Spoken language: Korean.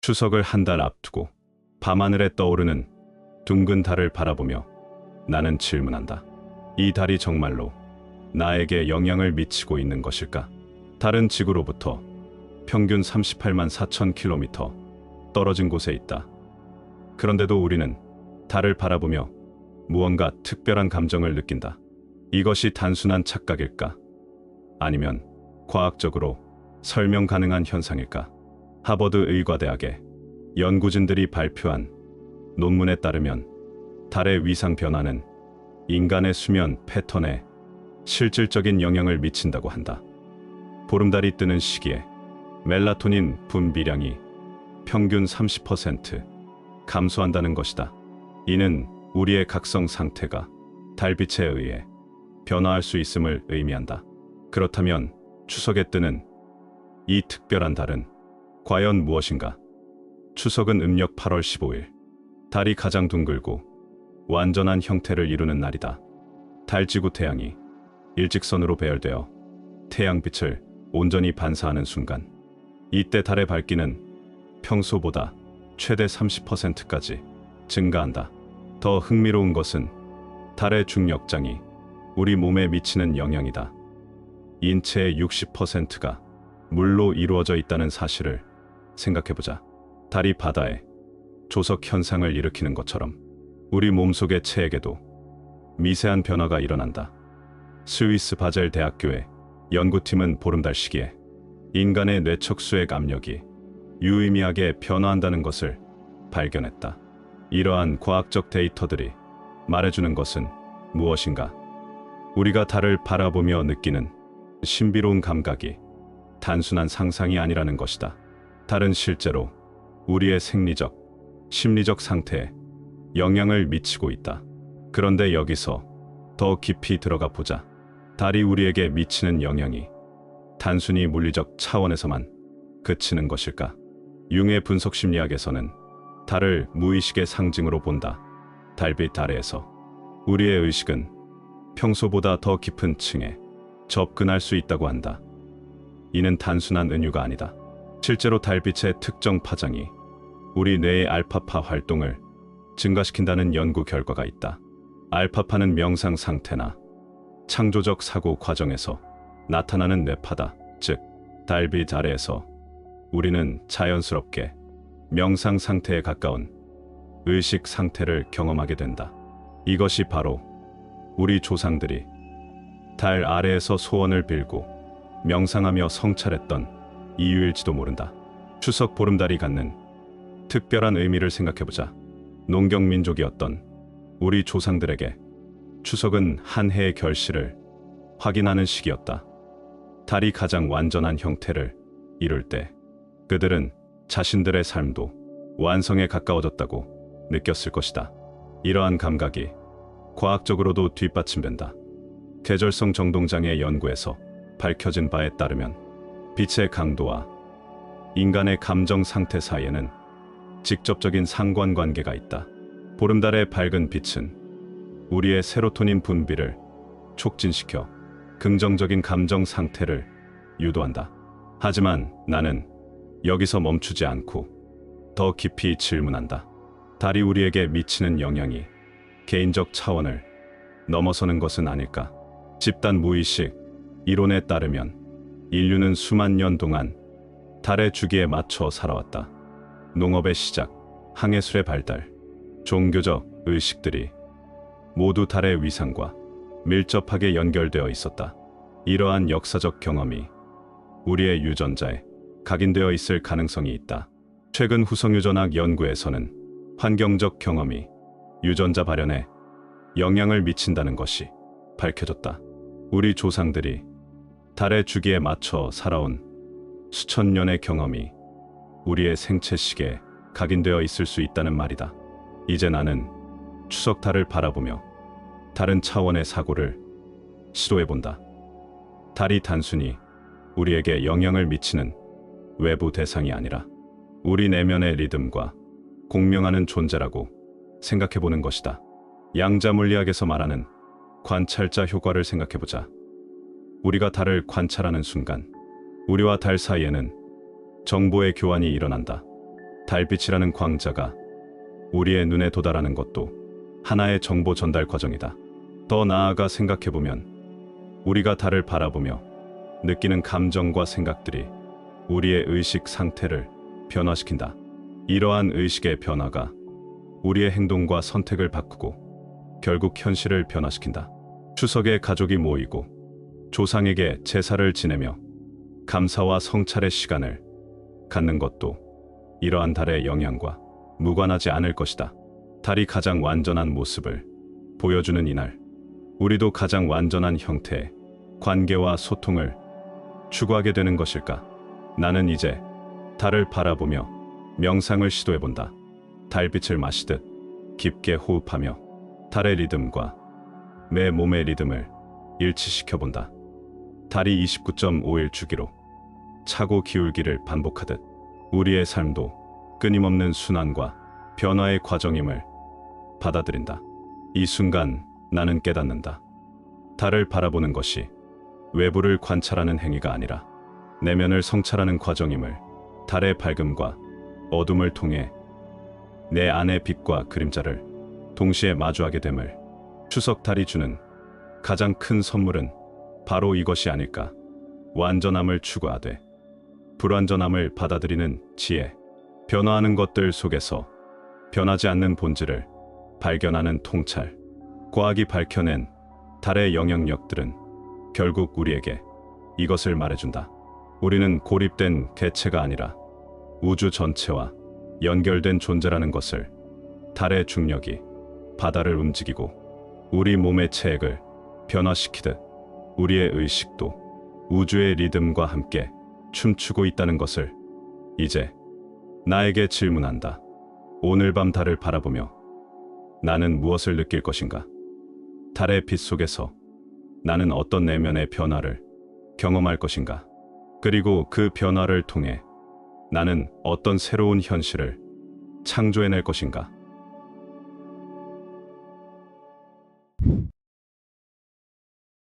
추석을 한 달 앞두고 밤하늘에 떠오르는 둥근 달을 바라보며 나는 질문한다. 이 달이 정말로 나에게 영향을 미치고 있는 것일까? 달은 지구로부터 평균 38만 4천 킬로미터 떨어진 곳에 있다. 그런데도 우리는 달을 바라보며 무언가 특별한 감정을 느낀다. 이것이 단순한 착각일까? 아니면 과학적으로 설명 가능한 현상일까? 하버드 의과대학의 연구진들이 발표한 논문에 따르면 달의 위상 변화는 인간의 수면 패턴에 실질적인 영향을 미친다고 한다. 보름달이 뜨는 시기에 멜라토닌 분비량이 평균 30% 감소한다는 것이다. 이는 우리의 각성 상태가 달빛에 의해 변화할 수 있음을 의미한다. 그렇다면 추석에 뜨는 이 특별한 달은 과연 무엇인가? 추석은 음력 8월 15일. 달이 가장 둥글고 완전한 형태를 이루는 날이다. 달지구 태양이 일직선으로 배열되어 태양빛을 온전히 반사하는 순간 이때 달의 밝기는 평소보다 최대 30%까지 증가한다. 더 흥미로운 것은 달의 중력장이 우리 몸에 미치는 영향이다. 인체의 60%가 물로 이루어져 있다는 사실을 생각해보자. 달이 바다에 조석 현상을 일으키는 것처럼 우리 몸속의 체액에도 미세한 변화가 일어난다. 스위스 바젤 대학교의 연구팀은 보름달 시기에 인간의 뇌척수액 압력이 유의미하게 변화한다는 것을 발견했다. 이러한 과학적 데이터들이 말해주는 것은 무엇인가? 우리가 달을 바라보며 느끼는 신비로운 감각이 단순한 상상이 아니라는 것이다. 달은 실제로 우리의 생리적, 심리적 상태에 영향을 미치고 있다. 그런데 여기서 더 깊이 들어가 보자. 달이 우리에게 미치는 영향이 단순히 물리적 차원에서만 그치는 것일까? 융의 분석 심리학에서는 달을 무의식의 상징으로 본다. 달빛 아래에서 우리의 의식은 평소보다 더 깊은 층에 접근할 수 있다고 한다. 이는 단순한 은유가 아니다. 실제로 달빛의 특정 파장이 우리 뇌의 알파파 활동을 증가시킨다는 연구 결과가 있다. 알파파는 명상 상태나 창조적 사고 과정에서 나타나는 뇌파다. 즉, 달빛 아래에서 우리는 자연스럽게 명상 상태에 가까운 의식 상태를 경험하게 된다. 이것이 바로 우리 조상들이 달 아래에서 소원을 빌고 명상하며 성찰했던 이유일지도 모른다. 추석 보름달이 갖는 특별한 의미를 생각해보자. 농경민족이었던 우리 조상들에게 추석은 한 해의 결실을 확인하는 시기였다. 달이 가장 완전한 형태를 이룰 때 그들은 자신들의 삶도 완성에 가까워졌다고 느꼈을 것이다. 이러한 감각이 과학적으로도 뒷받침된다. 계절성 정동장의 연구에서 밝혀진 바에 따르면 빛의 강도와 인간의 감정 상태 사이에는 직접적인 상관관계가 있다. 보름달의 밝은 빛은 우리의 세로토닌 분비를 촉진시켜 긍정적인 감정 상태를 유도한다. 하지만 나는 여기서 멈추지 않고 더 깊이 질문한다. 달이 우리에게 미치는 영향이 개인적 차원을 넘어서는 것은 아닐까? 집단 무의식 이론에 따르면 인류는 수만 년 동안 달의 주기에 맞춰 살아왔다. 농업의 시작, 항해술의 발달, 종교적 의식들이 모두 달의 위상과 밀접하게 연결되어 있었다. 이러한 역사적 경험이 우리의 유전자에 각인되어 있을 가능성이 있다. 최근 후성유전학 연구에서는 환경적 경험이 유전자 발현에 영향을 미친다는 것이 밝혀졌다. 우리 조상들이 달의 주기에 맞춰 살아온 수천 년의 경험이 우리의 생체 시계에 각인되어 있을 수 있다는 말이다. 이제 나는 추석 달을 바라보며 다른 차원의 사고를 시도해본다. 달이 단순히 우리에게 영향을 미치는 외부 대상이 아니라 우리 내면의 리듬과 공명하는 존재라고 생각해보는 것이다. 양자 물리학에서 말하는 관찰자 효과를 생각해보자. 우리가 달을 관찰하는 순간 우리와 달 사이에는 정보의 교환이 일어난다. 달빛이라는 광자가 우리의 눈에 도달하는 것도 하나의 정보 전달 과정이다. 더 나아가 생각해보면 우리가 달을 바라보며 느끼는 감정과 생각들이 우리의 의식 상태를 변화시킨다. 이러한 의식의 변화가 우리의 행동과 선택을 바꾸고 결국 현실을 변화시킨다. 추석에 가족이 모이고 조상에게 제사를 지내며 감사와 성찰의 시간을 갖는 것도 이러한 달의 영향과 무관하지 않을 것이다. 달이 가장 완전한 모습을 보여주는 이날, 우리도 가장 완전한 형태의 관계와 소통을 추구하게 되는 것일까? 나는 이제 달을 바라보며 명상을 시도해본다. 달빛을 마시듯 깊게 호흡하며 달의 리듬과 내 몸의 리듬을 일치시켜본다. 달이 29.5일 주기로 차고 기울기를 반복하듯 우리의 삶도 끊임없는 순환과 변화의 과정임을 받아들인다. 이 순간 나는 깨닫는다. 달을 바라보는 것이 외부를 관찰하는 행위가 아니라 내면을 성찰하는 과정임을 달의 밝음과 어둠을 통해 내 안의 빛과 그림자를 동시에 마주하게 됨을 추석 달이 주는 가장 큰 선물은 바로 이것이 아닐까. 완전함을 추구하되 불완전함을 받아들이는 지혜, 변화하는 것들 속에서 변하지 않는 본질을 발견하는 통찰, 과학이 밝혀낸 달의 영향력들은 결국 우리에게 이것을 말해준다. 우리는 고립된 개체가 아니라 우주 전체와 연결된 존재라는 것을 달의 중력이 바다를 움직이고 우리 몸의 체액을 변화시키듯 우리의 의식도 우주의 리듬과 함께 춤추고 있다는 것을 이제 나에게 질문한다. 오늘 밤 달을 바라보며 나는 무엇을 느낄 것인가? 달의 빛 속에서 나는 어떤 내면의 변화를 경험할 것인가? 그리고 그 변화를 통해 나는 어떤 새로운 현실을 창조해낼 것인가?